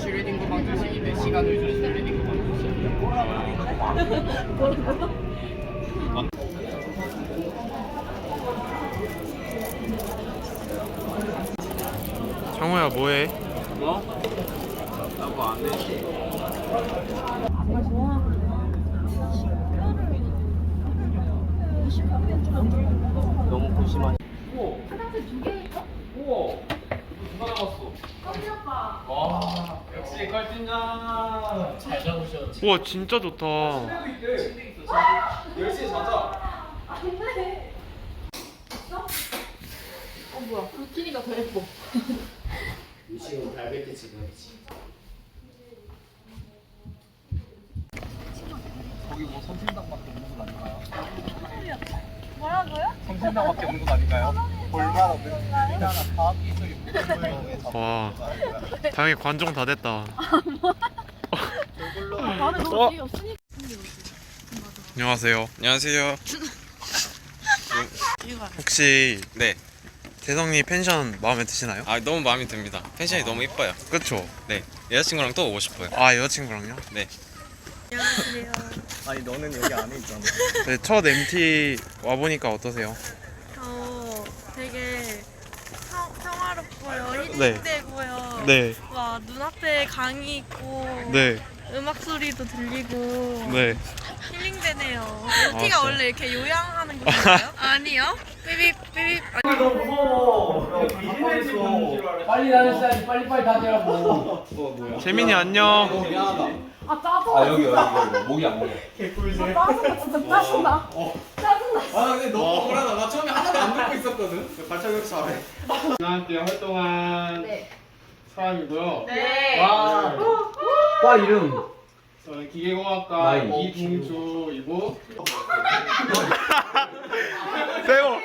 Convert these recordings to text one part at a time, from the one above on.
슈레딩거 방정식인데 시간 위주로 슈레딩거 방정식. 정우야 뭐해? 뭐? 나뭐 안 해. 너무 고심하지. 우와. 우와. 누가 나왔어? 와, 역시 컬진장. 잘 잡으셨지. 우와 진짜 좋다 침대 있대. 침대 있어. 10시에 자자. 미식은 달걀 지금이지. 거기 뭐 섬신당밖에 없는 건 아닌가요? 뭐라고요? 섬신당밖에 없는 건 아닌가요? 와 다행히 관종 다 됐다 나는 어? 없으니까 안녕하세요 안녕하세요. 혹시 네. 대성님 펜션 마음에 드시나요? 아 너무 마음에 듭니다. 펜션이 아. 너무 이뻐요. 그쵸? 네. 여자친구랑 또 오고 싶어요. 아 여자친구랑요? 네. 안녕하세요 아니 너는 여기 안에 있잖아. 네, 첫 MT 와보니까 어떠세요? 저 되게 평, 평화롭고요 네. 힐링되고요 네, 와 눈앞에 강이 있고 네, 음악 소리도 들리고 네 힐링되네요 아, MT가 진짜? 원래 이렇게 요양하는 건가요? 아니요 삐빅 아니 빨리 다녔어야지 빨리 빨리 다니라고. 재민이 안녕 미안하다. 아 짜증나 아 여기 여기 여기 목이 안 먹어. 짜증나 진짜 짜증나 짜증나 아 근데 너무 억울하다. 나 처음에 하나도 안 듣고 있었거든. 발차기 잘해. 함께 활동한 네. 사람이고요. 네 와, 과 이름. 저는 기계공학과 나이. 이동주이고 세호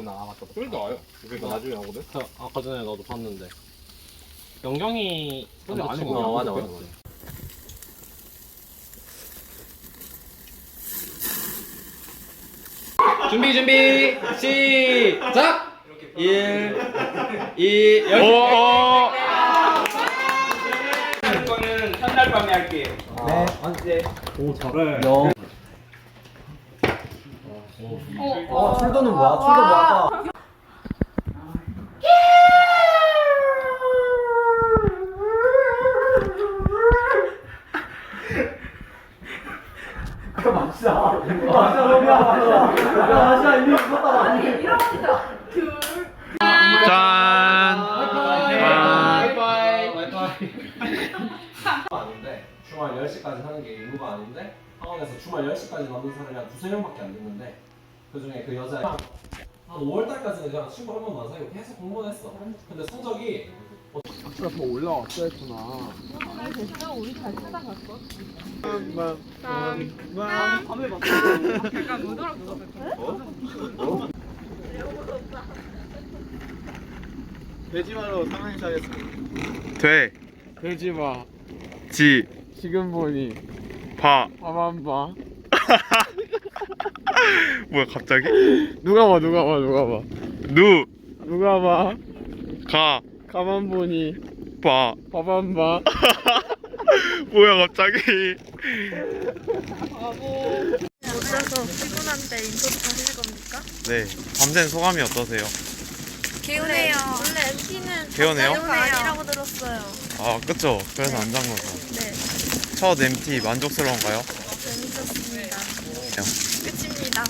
이알이구나. 아 맞다. 쫄도 와요. 그러니까 나중에 하거든. 아까 전에 나도 봤는데. 영경이 근데 안 친구야. 해보고 맞아, 맞아, 맞아. 준비 준비 시작. 1 2 오 이거는 첫날 밤에 할게요. 네. 언제? 오 잘해. 영. 어, 출도는 뭐야? 출도 뭐야? 짠! 아닌데 주말 10시까지 하는 게 의무가 아닌데 학원에서 주말 10시까지 남는 사람이 한 두세 명밖에 안 됐는데 그 중에 그 여자 한 5월달까지는 그냥 친구 한안 사귀고 계속 공부는 했어 근데 성적이 돼지마로 상황이 하겠습니다. 돼, 돼지마. 지, 지금 보니 바 가만 봐. 뭐야 갑자기? 누가 봐 누가 봐 누가 봐. 누, 누가 봐. 가, 가만 보니 바 가만 봐. 뭐야 갑자기 오셔서 피곤한데 인터뷰 하실 겁니까? 네 밤샌 소감이 어떠세요? 개운해요 원래 MT는 개운해요? 아니라고 들었어요 아 그쵸 그래서 안잔 거죠 네 첫 MT 만족스러운가요? 재밌었습니다 네. 끝입니다